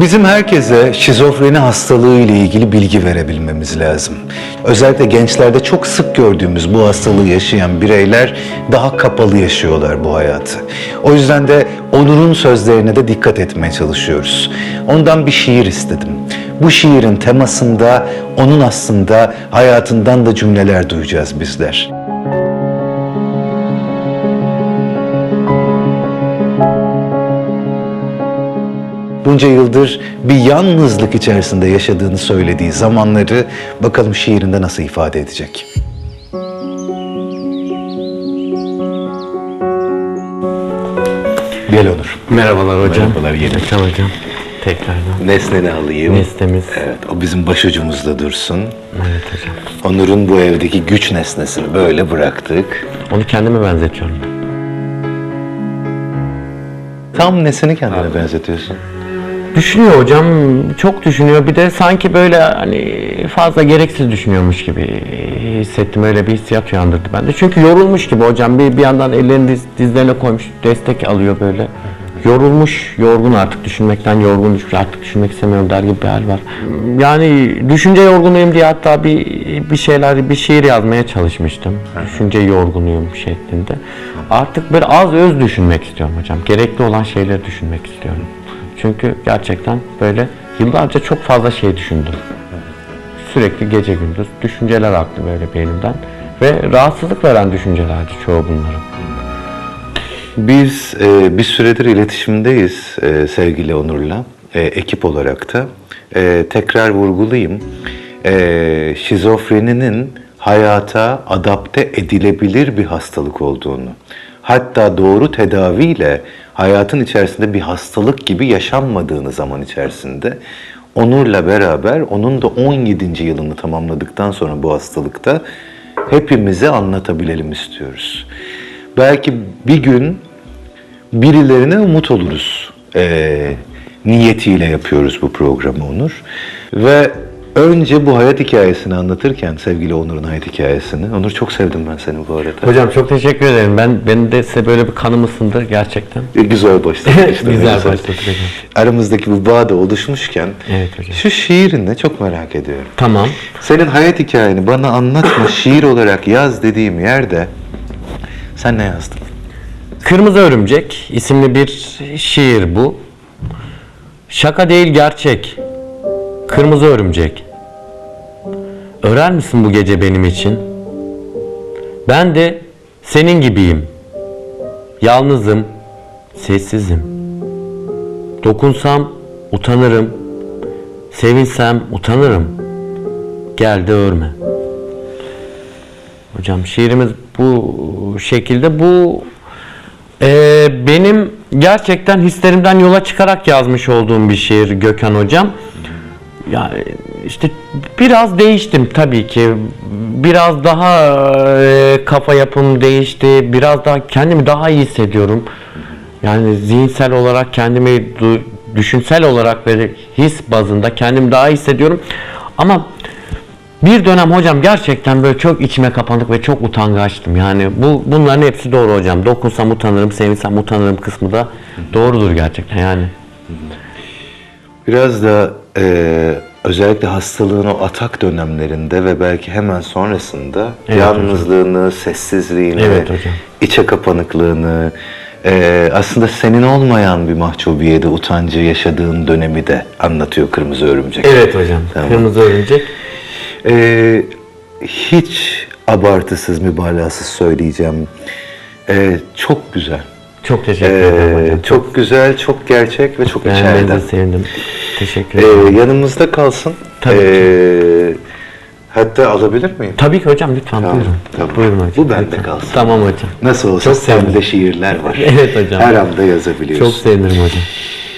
Bizim herkese şizofreni hastalığı ile ilgili bilgi verebilmemiz lazım. Özellikle gençlerde çok sık gördüğümüz bu hastalığı yaşayan bireyler daha kapalı yaşıyorlar bu hayatı. O yüzden de Onur'un sözlerine de dikkat etmeye çalışıyoruz. Ondan bir şiir istedim. Bu şiirin temasında onun aslında hayatından da cümleler duyacağız bizler. Bunca yıldır bir yalnızlık içerisinde yaşadığını söylediği zamanları bakalım şiirinde nasıl ifade edecek. Gel Onur. Merhabalar hocam. Merhabalar yeni. Hocam hocam. Tekrardan. Nesneni alayım. Nesnemiz. Evet, o bizim başucumuzda dursun. Evet hocam. Onur'un bu evdeki güç nesnesini böyle bıraktık. Onu kendime benzetiyorum. Tam nesini kendine benzetiyorsun. Düşünüyor hocam. Çok düşünüyor. Bir de sanki böyle hani fazla gereksiz düşünüyormuş gibi hissettim. Öyle bir hissiyat uyandırdı bende. Çünkü yorulmuş gibi hocam. Bir, bir yandan ellerini diz, dizlerine koymuş. Destek alıyor böyle. Yorulmuş, yorgun artık düşünmekten yorgun. Artık düşünmek istemiyorum der gibi bir hal var. Yani düşünce yorgunuyum diye hatta bir bir şeyler, bir şiir yazmaya çalışmıştım. Düşünce yorgunuyum şeklinde. Artık böyle az öz düşünmek istiyorum hocam. Gerekli olan şeyleri düşünmek istiyorum. Çünkü gerçekten böyle yıllarca çok fazla şey düşündüm. Sürekli gece gündüz düşünceler aktı böyle beynimden. Ve rahatsızlık veren düşüncelerdi çoğu bunların. Biz e, bir süredir iletişimdeyiz e, sevgili Onur'la, e, ekip olarak da. E, tekrar vurgulayayım, e, şizofreninin hayata adapte edilebilir bir hastalık olduğunu, hatta doğru tedaviyle hayatın içerisinde bir hastalık gibi yaşanmadığını zaman içerisinde Onur'la beraber onun da 17. yılını tamamladıktan sonra bu hastalıkta hepimize anlatabilelim istiyoruz. Belki bir gün birilerine umut oluruz ee, niyetiyle yapıyoruz bu programı Onur. Ve önce bu hayat hikayesini anlatırken sevgili Onur'un hayat hikayesini. Onur çok sevdim ben seni bu arada. Hocam çok teşekkür ederim. Ben ben de size böyle bir kanım ısındı gerçekten. E, Güzel başladık işte. Güzel başladık. Aramızdaki bu bağ da oluşmuşken Evet hocam. şu şiirini çok merak ediyorum. Tamam. Senin hayat hikayeni bana anlatma şiir olarak yaz dediğim yerde sen ne yazdın? Kırmızı Örümcek isimli bir şiir bu. Şaka değil gerçek. Kırmızı Örümcek. Örer misin bu gece benim için? Ben de senin gibiyim. Yalnızım, sessizim. Dokunsam utanırım. Sevinsem utanırım. Gel de örme. Hocam şiirimiz bu şekilde. Bu ee, benim gerçekten hislerimden yola çıkarak yazmış olduğum bir şiir Gökhan Hocam. Yani işte biraz değiştim tabii ki. Biraz daha e, kafa yapım değişti. Biraz daha kendimi daha iyi hissediyorum. Yani zihinsel olarak kendimi düşünsel olarak ve his bazında kendimi daha iyi hissediyorum. Ama bir dönem hocam gerçekten böyle çok içime kapanık ve çok utangaçtım. Yani bu bunların hepsi doğru hocam. Dokunsam utanırım, sevinsem utanırım kısmı da doğrudur gerçekten yani. Biraz da e, özellikle hastalığın o atak dönemlerinde ve belki hemen sonrasında Evet yalnızlığını, sessizliğini, Evet hocam. içe kapanıklığını, e, aslında senin olmayan bir mahcubiyede, utancı yaşadığın dönemi de anlatıyor Kırmızı Örümcek. Evet hocam. Tamam. Kırmızı örümcek. E, hiç abartısız, mübalağasız söyleyeceğim. E, çok güzel. Çok teşekkür E, ederim hocam. çok güzel, çok gerçek ve çok içeriden. Beğenmenize sevindim. Teşekkür Ee, ederim. yanımızda kalsın. Tabii ki. Ee, hatta alabilir miyim? Tabii ki hocam lütfen Tamam, buyurun. tamam. Buyurun hocam. Bu bende lütfen. kalsın. Tamam hocam. Nasıl olsa Çok sende şiirler var. Evet hocam. Her anda yazabiliyorsun. Çok sevinirim hocam.